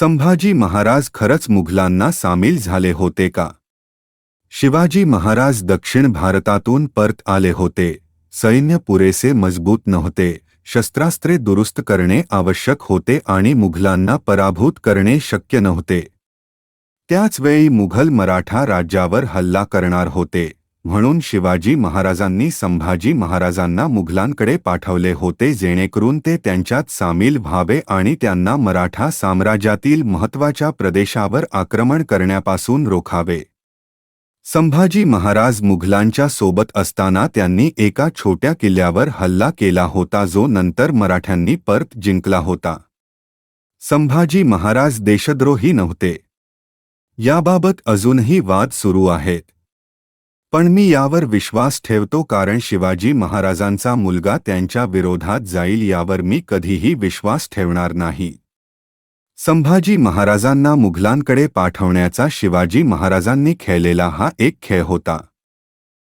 संभाजी महाराज खरंच मुघलांना सामील झाले होते का? शिवाजी महाराज दक्षिण भारतातून परत आले होते. सैन्य पुरेसे मजबूत नव्हते. शस्त्रास्त्रे दुरुस्त करणे आवश्यक होते आणि मुघलांना पराभूत करणे शक्य नव्हते. त्याच वेळी मुघल मराठा राज्यावर हल्ला करणार होते. म्हणून शिवाजी महाराजांनी संभाजी महाराजांना मुघलांकडे पाठवले होते जेणेकरून ते त्यांच्यात सामील व्हावे आणि त्यांना मराठा साम्राज्यातील महत्त्वाच्या प्रदेशावर आक्रमण करण्यापासून रोखावे. संभाजी महाराज मुघलांच्या सोबत असताना त्यांनी एका छोट्या किल्ल्यावर हल्ला केला होता जो नंतर मराठ्यांनी परत जिंकला होता. संभाजी महाराज देशद्रोही नव्हते. याबाबत अजूनही वाद सुरू आहेत. पण मी यावर विश्वास ठेवतो कारण शिवाजी महाराजांचा मुलगा त्यांच्या विरोधात जाईल यावर मी कधीही विश्वास ठेवणार नाही. संभाजी महाराजांना मुघलांकडे पाठवण्याचा शिवाजी महाराजांनी खेळलेला हा एक खेळ होता.